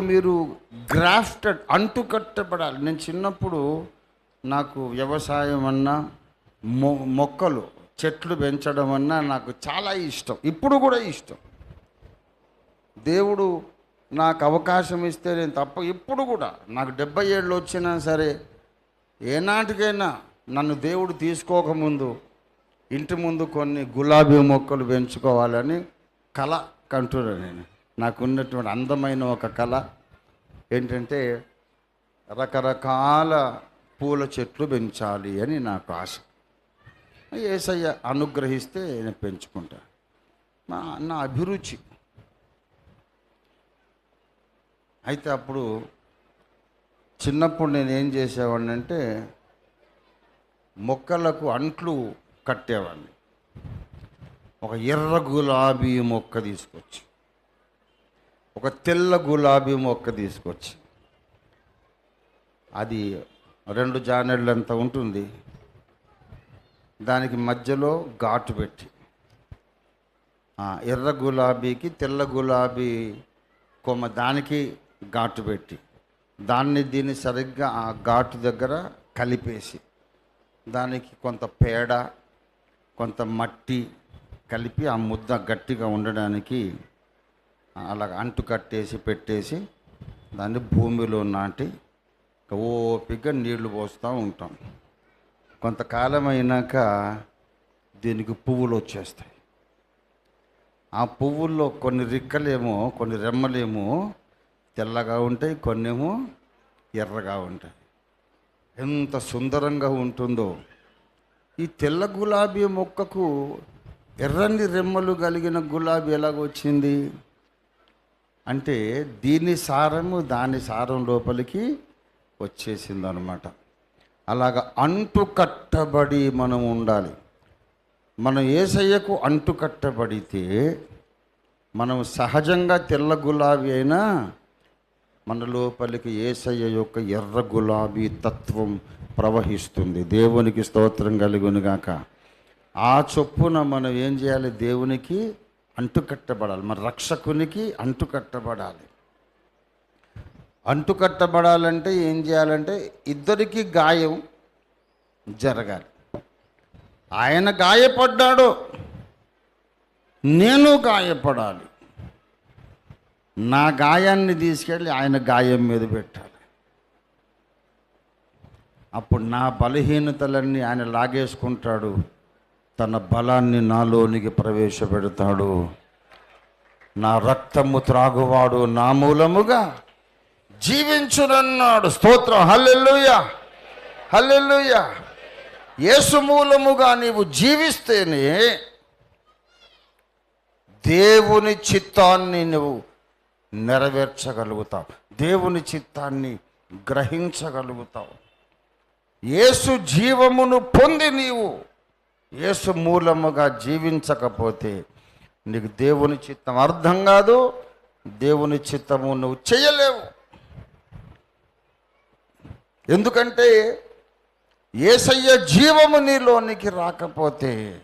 మీరు గ్రాఫ్టెడ్ అంటుకట్టబడాలి. నేను చిన్నప్పుడు నాకు వ్యవసాయం అన్నా మొ మొక్కలు చెట్లు పెంచడం అన్నా నాకు చాలా ఇష్టం. ఇప్పుడు కూడా ఇష్టం. దేవుడు నాకు అవకాశం ఇస్తే నేను తప్ప ఇప్పుడు కూడా నాకు డెబ్బై ఏళ్ళు వచ్చినా సరే ఏనాటికైనా నన్ను దేవుడు తీసుకోకముందు ఇంటి ముందు కొన్ని గులాబీ మొక్కలు పెంచుకోవాలని కళ కంటున్నాను నేను. నాకున్నటువంటి అందమైన ఒక కళ ఏంటంటే రకరకాల పూల చెట్లు పెంచాలి అని నాకు ఆశ. ఏసయ్య అనుగ్రహిస్తే నేను పెంచుకుంటా. నా నా అభిరుచి. అయితే అప్పుడు చిన్నప్పుడు నేను ఏం చేసేవాడిని అంటే మొక్కలకు అంట్లు కట్టేవాడిని. ఒక ఎర్ర గులాబీ మొక్క తీసుకొచ్చి. ఒక తెల్ల గులాబీ మొక్క తీసుకొచ్చి అది రెండు జానెళ్ళంత ఉంటుంది. దానికి మధ్యలో ఘాటు పెట్టి ఎర్ర గులాబీకి తెల్ల గులాబీ కొమ్మ దానికి ఘాటు పెట్టి దాన్ని దీన్ని సరిగ్గా ఆ ఘాటు దగ్గర కలిపేసి దానికి కొంత పేడ కొంత మట్టి కలిపి ఆ ముద్ద గట్టిగా ఉండడానికి అలా అంటు కట్టేసి పెట్టేసి దాన్ని భూమిలో నాటి ఓపిగ్గా నీళ్ళు పోస్తూ ఉంటాం. కొంతకాలం అయినాక దీనికి పువ్వులు వచ్చేస్తాయి. ఆ పువ్వుల్లో కొన్ని రిక్కలేమో కొన్ని రెమ్మలేమో తెల్లగా ఉంటాయి కొన్నేమో ఎర్రగా ఉంటాయి. ఎంత సుందరంగా ఉంటుందో. ఈ తెల్ల గులాబీ మొక్కకు ఎర్రని రెమ్మలు కలిగిన గులాబీ ఎలాగొచ్చింది? అంటే దీని సారము దాని సారం లోపలికి వచ్చేసింది అనమాట అలాగ అంటు కట్టబడి మనం ఉండాలి. మనం ఏసయ్యకు అంటు కట్టబడితే మనం సహజంగా తెల్ల గులాబీ అయినా మన లోపలికి ఏసయ్య యొక్క ఎర్ర గులాబీ తత్వం ప్రవహిస్తుంది. దేవునికి స్తోత్రం కలుగునుగాక. ఆ చొప్పున మనం ఏం చేయాలి? దేవునికి అంటుకట్టబడాలి. మన రక్షకునికి అంటుకట్టబడాలి. అంటుకట్టబడాలంటే ఏం చేయాలంటే ఇద్దరికి గాయం జరగాలి. ఆయన గాయపడ్డాడు నేను గాయపడాలి. నా గాయాన్ని తీసుకెళ్ళి ఆయన గాయం మీద పెట్టాలి. అప్పుడు నా బలహీనతలన్నీ ఆయన లాగేసుకుంటాడు. తన బలాన్ని నాలోనికి ప్రవేశపెడతాడు. నా రక్తము త్రాగువాడు నా మూలముగా జీవించునన్నాడు. స్తోత్రం. హల్లెల్లుయ హల్లెల్లుయ యేసు మూలముగా నీవు జీవిస్తేనే దేవుని చిత్తాన్ని నువ్వు నెరవేర్చగలుగుతావు. దేవుని చిత్తాన్ని గ్రహించగలుగుతావు. యేసు జీవమును పొంది నీవు యేసు మూలముగా జీవించకపోతే నీకు దేవుని చిత్తం అర్థం కాదు దేవుని చిత్తము నువ్వు చేయలేవు. ఎందుకంటే ఏసయ్య జీవము నీలోనికి రాకపోతే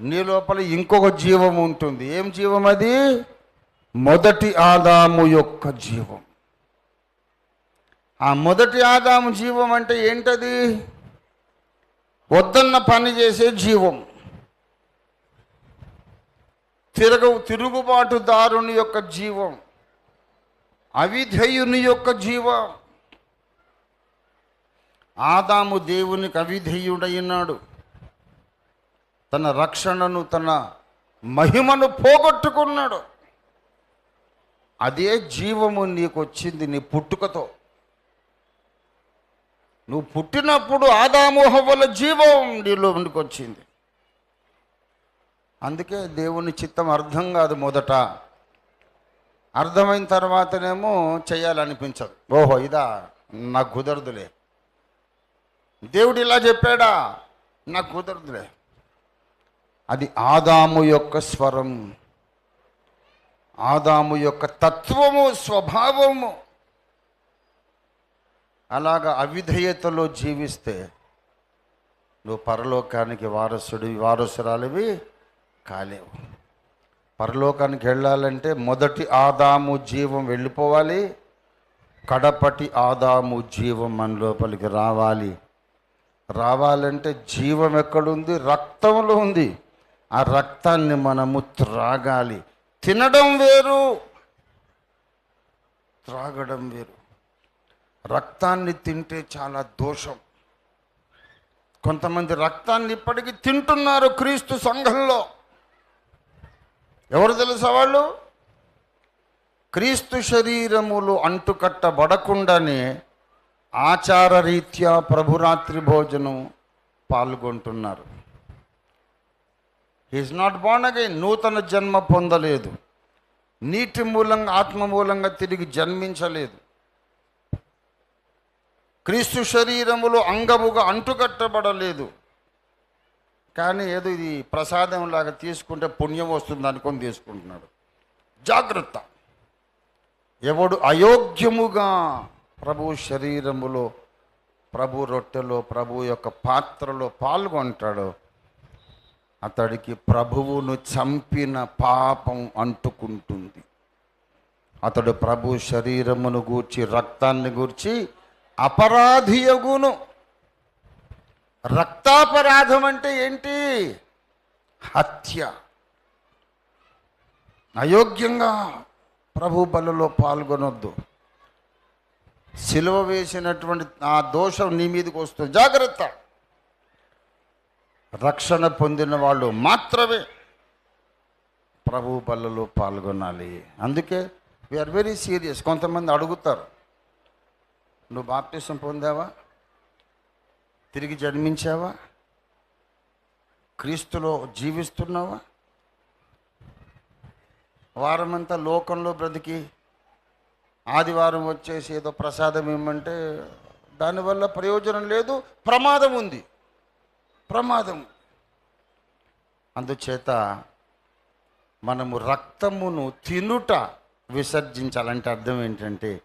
నీ లోపల ఇంకొక జీవం ఉంటుంది. ఏం జీవం అది? మొదటి ఆదాము యొక్క జీవం. ఆ మొదటి ఆదాము జీవం అంటే ఏంటది? వద్దన్న పని చేసే జీవం. తిరగ తిరుగుబాటుదారుని యొక్క జీవం. అవిధేయుని యొక్క జీవం. ఆదాము దేవునికి అవిధేయుడైనాడు. తన రక్షణను తన మహిమను పోగొట్టుకున్నాడు. అదే జీవము నీకు వచ్చింది నీ పుట్టుకతో. నువ్వు పుట్టినప్పుడు ఆదాము హవ్వల జీవం నీలో వచ్చింది అందుకే దేవుని చిత్తం అర్థం కాదు మొదట. అర్థమైన తర్వాతనేమో చేయాలనిపించదు ఓహో ఇదా నాకు కుదరదులే. దేవుడు ఇలా చెప్పాడా నాకు కుదరదులే. అది ఆదాము యొక్క స్వరం. ఆదాము యొక్క తత్వము స్వభావము. అలాగ అవిధేయతలో జీవిస్తే నువ్వు పరలోకానికి వారసుడి వారసురాలివి కాలేవు. పరలోకానికి వెళ్ళాలంటే మొదటి ఆదాము జీవం వెళ్ళిపోవాలి కడపటి ఆదాము జీవం మన లోపలికి రావాలి. రావాలంటే జీవం ఎక్కడుంది? రక్తంలో ఉంది. ఆ రక్తాన్ని మనము త్రాగాలి. తినడం వేరు త్రాగడం వేరు. రక్తాన్ని తింటే చాలా దోషం. కొంతమంది రక్తాన్ని ఇప్పటికీ తింటున్నారు క్రీస్తు సంఘంలో. ఎవరు తెలుసా వాళ్ళు? క్రీస్తు శరీరములు అంటుకట్టబడకుండానే ఆచారరీత్యా ప్రభురాత్రి భోజనం పాల్గొంటున్నారు. ఈజ్ నాట్ బాన్ అగైన్ నూతన జన్మ పొందలేదు. నీటి మూలంగా ఆత్మ మూలంగా తిరిగి జన్మించలేదు. క్రీస్తు శరీరములో అంగముగా అంటుకట్టబడలేదు. కానీ ఏదో ఇది ప్రసాదం లాగా తీసుకుంటే పుణ్యం వస్తుంది అనుకొని తీసుకుంటున్నాడు. జాగ్రత్త. ఎవడు అయోగ్యముగా ప్రభు శరీరములో ప్రభు రొట్టెలో ప్రభు యొక్క పాత్రలో పాల్గొంటాడో అతడికి ప్రభువును చంపిన పాపం అంటుకుంటుంది. అతడు ప్రభు శరీరమును గూర్చి రక్తాన్ని గూర్చి అపరాధియగును. రక్తాపరాధం అంటే ఏంటి? హత్య. అయోగ్యంగా ప్రభు బలలో పాల్గొనొద్దు. సిలువ వేసినటువంటి ఆ దోషం నీ మీదకి వస్తుంది. జాగ్రత్త. రక్షణ పొందిన వాళ్ళు మాత్రమే ప్రభు బలలో పాల్గొనాలి. అందుకే వీఆర్ వెరీ సీరియస్ కొంతమంది అడుగుతారు నువ్వు బాప్తిసం పొందావా? తిరిగి జన్మించావా? క్రీస్తులో జీవిస్తున్నావా? వారమంతా లోకంలో బ్రతికి ఆదివారం వచ్చేసి ఏదో ప్రసాదం ఏమంటే దానివల్ల ప్రయోజనం లేదు ప్రమాదం ఉంది. ప్రమాదం. అందుచేత మనము రక్తమును తినుట విసర్జించాలంటే అర్థం ఏంటంటే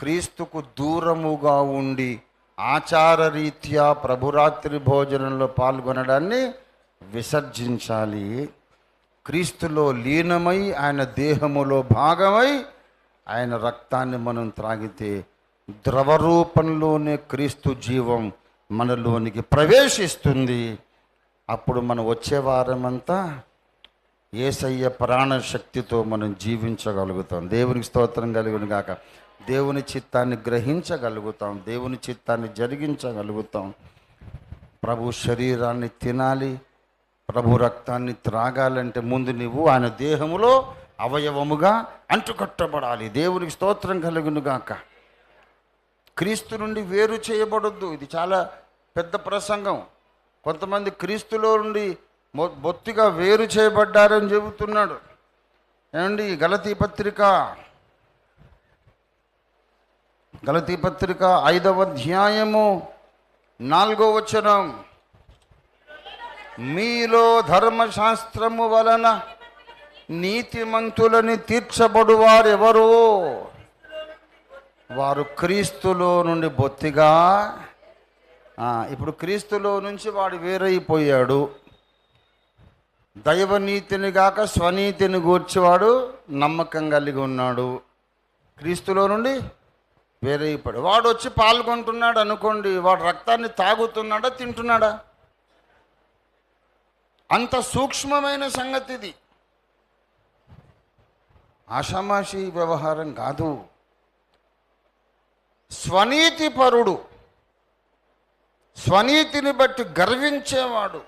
క్రీస్తుకు దూరముగా ఉండి ఆచారరీత్యా ప్రభురాత్రి భోజనంలో పాల్గొనడాన్ని విసర్జించాలి. క్రీస్తులో లీనమై ఆయన దేహములో భాగమై ఆయన రక్తాన్ని మనం త్రాగితే ద్రవరూపంలోనే క్రీస్తు జీవం మనలోనికి ప్రవేశిస్తుంది. అప్పుడు మనం వచ్చే వారమంతా ఏసయ్య ప్రాణశక్తితో మనం జీవించగలుగుతాం. దేవునికి స్తోత్రం కలిగిన గాక. దేవుని చిత్తాన్ని గ్రహించగలుగుతాం దేవుని చిత్తాన్ని జరిగించగలుగుతాం. ప్రభు శరీరాన్ని తినాలి ప్రభు రక్తాన్ని త్రాగాలంటే ముందు నువ్వు ఆయన దేహములో అవయవముగా అంటుకట్టబడాలి. దేవునికి స్తోత్రం కలుగునుగాక క్రీస్తు నుండి వేరు చేయబడొద్దు. ఇది చాలా పెద్ద ప్రసంగం. కొంతమంది క్రీస్తులో నుండి మొ- బొత్తిగా వేరు చేయబడ్డారని చెబుతున్నాడు. ఏమండి గలతీ పత్రిక? గలతీ పత్రిక ఐదవ అధ్యాయము నాలుగో వచనం. మీలో ధర్మశాస్త్రము వలన నీతిమంతులని తీర్చబడువారు ఎవరు వారు క్రీస్తులో నుండి బొత్తిగా. ఇప్పుడు క్రీస్తులో నుంచి వాడు వేరైపోయాడు. దైవ నీతిని గాక స్వనీతిని గూర్చివాడు నమ్మకం కలిగి ఉన్నాడు. క్రీస్తులో నుండి వేరే ఇప్పుడు వాడు వచ్చి పాల్గొంటున్నాడు అనుకోండి వాడు రక్తాన్ని తాగుతున్నాడా తింటున్నాడా? అంత సూక్ష్మమైన సంగతి ఇది. ఆషామాషి వ్యవహారం కాదు. స్వనీతి పరుడు స్వనీతిని బట్టి గర్వించేవాడు.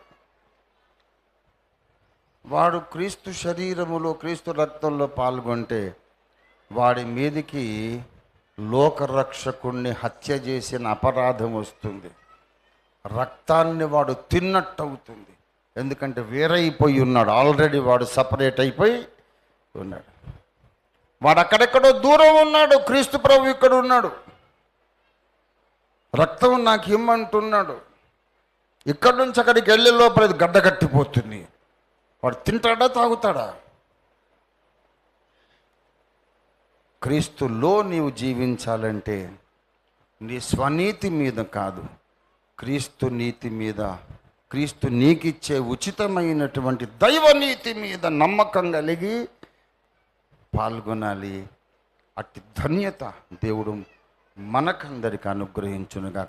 వాడు క్రీస్తు శరీరములో క్రీస్తు రక్తంలో పాల్గొంటే వాడి మీదికి లోకరక్షకుణ్ణి హత్య చేసిన అపరాధం వస్తుంది. రక్తాన్ని వాడు తిన్నట్టు అవుతుంది ఎందుకంటే వేరైపోయి ఉన్నాడు. ఆల్రెడీ వాడు సపరేట్ అయిపోయి ఉన్నాడు. వాడు అక్కడెక్కడో దూరం ఉన్నాడు. క్రీస్తు ప్రభు ఇక్కడ ఉన్నాడు. రక్తం నాకు ఇమ్మంటున్నాడు. ఇక్కడ నుంచి అక్కడికి వెళ్ళే లోపల గడ్డ కట్టిపోతుంది. వాడు తింటాడా తాగుతాడా? క్రీస్తులో నీవు జీవించాలంటే నీ స్వనీతి మీద కాదు క్రీస్తు నీతి మీద క్రీస్తు నీకిచ్చే ఉచితమైనటువంటి దైవనీతి మీద నమ్మకం కలిగి పాల్గొనాలి. అట్టి ధన్యత దేవుడు మనకందరికి అనుగ్రహించునుగా